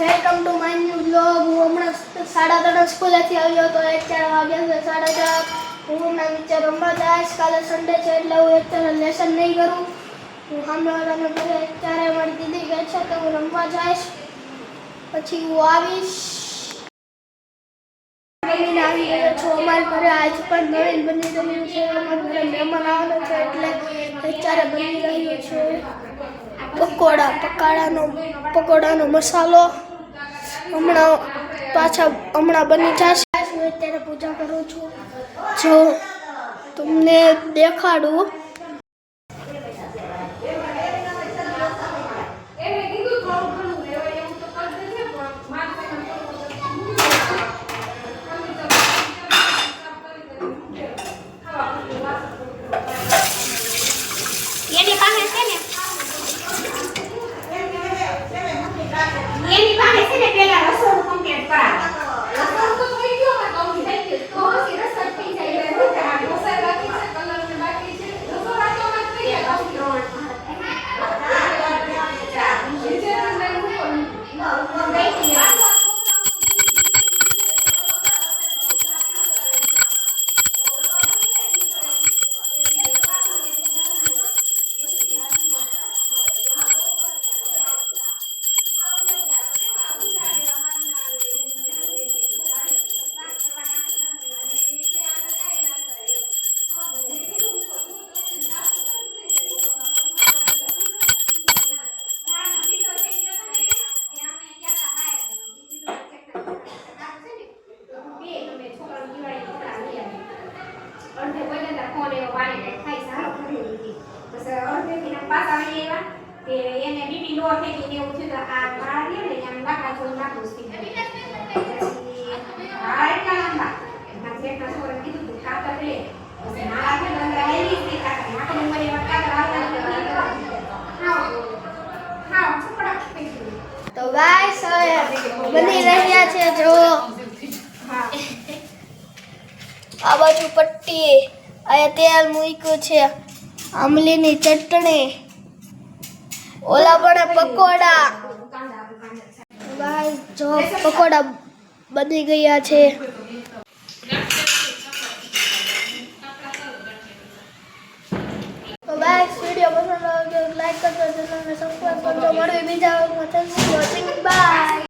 Welcome to my new blog હું હમણાં સાડા ત્રણ સ્કૂલેથી આવ્યો હતો. અત્યારે વાગ્યા છે સાડા ચાર. હું હમણાં વિચાર રમવા જઈશ. કાલે સન્ડે છે એટલે હું અત્યારે લેસન નહીં કરું. હું સામેવાળાને ઘરે અત્યારે મારી દીદી કહે છે તો હું રમવા જઈશ. પછી હું આવીશ. બનીને આવી ગયો છું. અમારા ઘરે આજ પણ નવીન બની રહ્યું છે. મહેમાન આવવાનો છે એટલે અત્યારે બની રહ્યું છે. પકોડા, પકાડાનો, પકોડાનો મસાલો. હમણાં પાછા હમણાં બની જશે. અત્યારે પૂજા કરું છું. જો તમને દેખાડું. એની પાસે છે ને? અડધે બધા ફોન એવો વાળીને ખાઈ સારો કરી દીધી પછી અડધેથી ને પાછા વળી આવ્યા તે એને બીબી લો થઈ ગઈ ને એવું થયું તો આ વાળ રહ્યો ને આમ મારા મારા બની રહ્યા છે જો આ બાજુ પટ્ટી. અહીંયા તેલ મૂક્યું છે. આમલીની ચટણી. ઓલા પણ પકોડા. કાંદા જો, પકોડા બની ગયા છે. ગાઈસ વીડિયો પસંદ આવે તો લાઈક કરજો, ચેનલને સબસ્ક્રાઇબ કરજો. મળવી બીજા વોચિંગ બાય